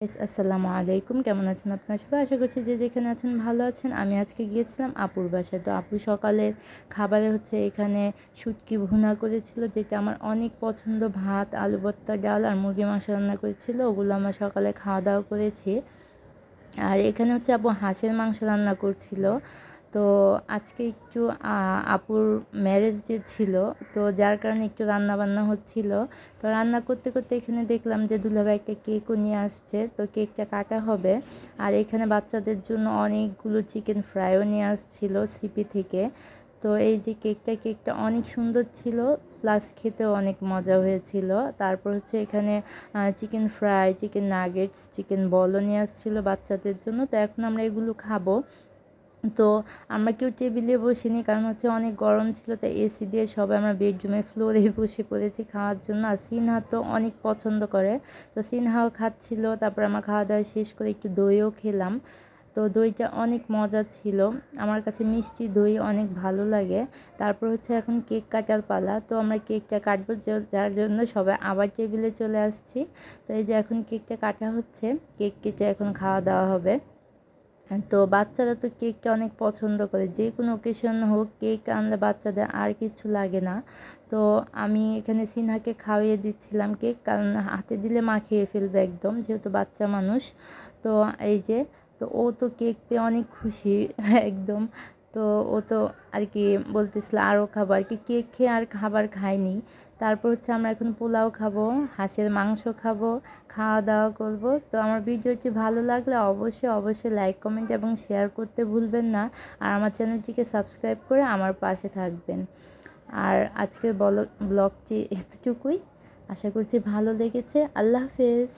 আসসালামু আলাইকুম। কেমন আছেন আপনার সবাই? আশা করছি যে যেখানে আছেন ভালো আছেন। আমি আজকে গিয়েছিলাম আপুর বাসায়। তো আপু সকালের খাবারে হচ্ছে এখানে শুটকি ভুনা করেছিল, যেটা আমার অনেক পছন্দ। ভাত, আলু ভর্তা, ডাল আর মুরগি মাংস রান্না করেছিল। ওগুলো আমার সকালে খাওয়া দাওয়া করেছি। আর এখানে হচ্ছে আপু হাঁসের মাংস রান্না করছিল। তো আজকে একটু আপুর ম্যারেজ যে ছিল, তো যার কারণে একটু রান্না বান্না হচ্ছিল। তো রান্না করতে করতে এখানে দেখলাম যে দুলাভাই একটা কেকও নিয়ে আসছে, তো কেকটা কাটা হবে। আর এখানে বাচ্চাদের জন্য অনেকগুলো চিকেন ফ্রাইও নিয়ে আসছিল সিপি থেকে। তো এই যে কেকটা কেকটা অনেক সুন্দর ছিল প্লাস খেতেও অনেক মজা হয়েছিল। তারপর হচ্ছে এখানে chicken fry chicken nuggets chicken বলও নিয়ে আসছিল বাচ্চাদের জন্য। তো এখন আমরা এগুলো খাব। তো আমরা কেউ টেবিলে বসিনি, কারণ হচ্ছে অনেক গরম ছিল, তাই এসি দিয়ে সবাই আমরা বেডরুমে ফ্লোরে বসে পড়েছি খাওয়ার জন্য। আর সিনহা তো অনেক পছন্দ করে। তো সিনহাও খাচ্ছিল, তারপর আমরা খাওয়া দাওয়া শেষ করে একটু দইও খেলাম। তো দইটা অনেক মজা ছিল। আমার কাছে মিষ্টি দই অনেক ভালো লাগে। তারপর হচ্ছে এখন কেক কাটার পালা। তো আমরা কেকটা কাটবো যার জন্য সবাই আবার টেবিলে চলে আসছি। তো এই যে এখন কেকটা কাটা হচ্ছে, কেক কেটে এখন খাওয়া দাওয়া হবে। তো বাচ্চারা তো কেকটা অনেক পছন্দ করে। যে কোনো ওকেশন হোক, কেক আনলে বাচ্চাদের আর কিছু লাগে না। তো আমি এখানে সিনহাকে খাওয়িয়ে দিচ্ছিলাম কেক, কারণ হাতে দিলে মা খেয়ে ফেলবে একদম, যেহেতু বাচ্চা মানুষ। তো এই যে, তো ও তো কেক পেয়ে অনেক খুশি, একদম। তো ও তো আর কি বলতেছিল আরও খাব আর কি কেক খেয়ে আর খাবার খায়নি। তারপর হচ্ছে আমরা এখন পোলাও খাব, হাঁসের মাংস খাব, খাওয়া দাওয়া করব। তো আমার ভিডিওটি ভালো লাগলে অবশ্যই অবশ্যই লাইক কমেন্ট এবং শেয়ার করতে ভুলবেন না। আর আমার চ্যানেলটিকে সাবস্ক্রাইব করে আমার পাশে থাকবেন। আর আজকের ব্লগটি এতটুকুই। আশা করছি ভালো লেগেছে। আল্লাহ হাফেজ।